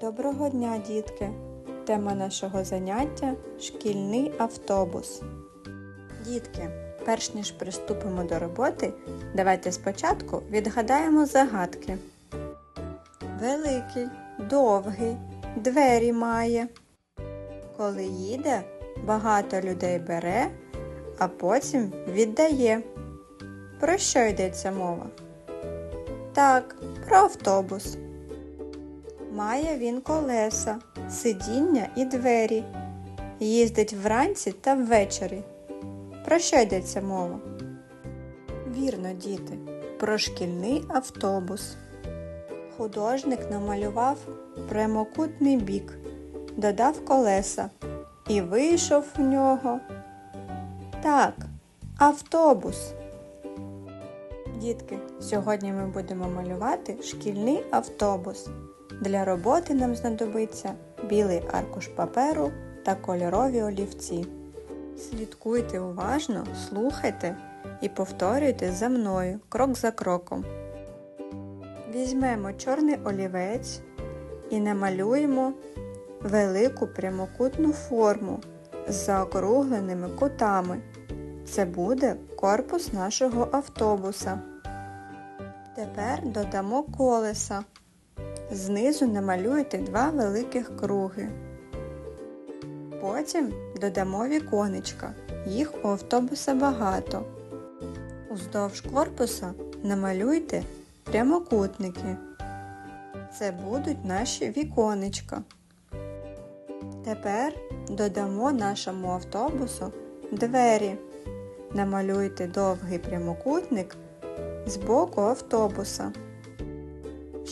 Доброго дня, дітки! Тема нашого заняття шкільний автобус. Дітки, перш ніж приступимо до роботи, давайте спочатку відгадаємо загадки. Великий, довгий, двері має. Коли їде, багато людей бере, а потім віддає. Про що йдеться мова? Так, про автобус. Має він колеса, сидіння і двері. Їздить вранці та ввечері. Про що йдеться мова? Вірно, діти, про шкільний автобус. Художник намалював прямокутний бік, додав колеса і вийшов в нього. Так, автобус. Дітки, сьогодні ми будемо малювати шкільний автобус. Для роботи нам знадобиться білий аркуш паперу та кольорові олівці. Слідкуйте уважно, слухайте і повторюйте за мною крок за кроком. Візьмемо чорний олівець і намалюємо велику прямокутну форму з заокругленими кутами. Це буде корпус нашого автобуса. Тепер додамо колеса. Знизу намалюйте два великих круги. Потім додамо віконечка. Їх у автобуса багато. Уздовж корпуса намалюйте прямокутники. Це будуть наші віконечка. Тепер додамо нашому автобусу двері. Намалюйте довгий прямокутник з боку автобуса.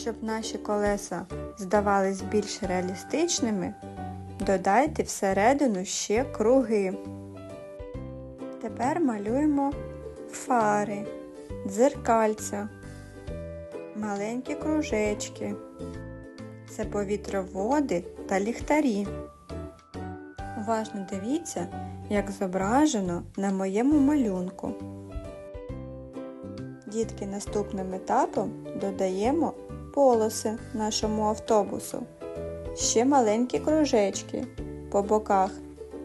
Щоб наші колеса здавались більш реалістичними, додайте всередину ще круги. Тепер малюємо фари, дзеркальця, маленькі кружечки. Це повітроводи та ліхтарі. Уважно дивіться, як зображено на моєму малюнку. Дітки наступним етапом додаємо полоси нашому автобусу. Ще маленькі кружечки по боках.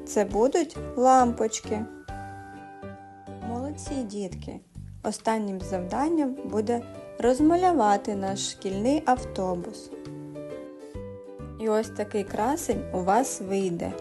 Це будуть лампочки. Молодці дітки! Останнім завданням буде розмалювати наш шкільний автобус. І ось такий красень у вас вийде.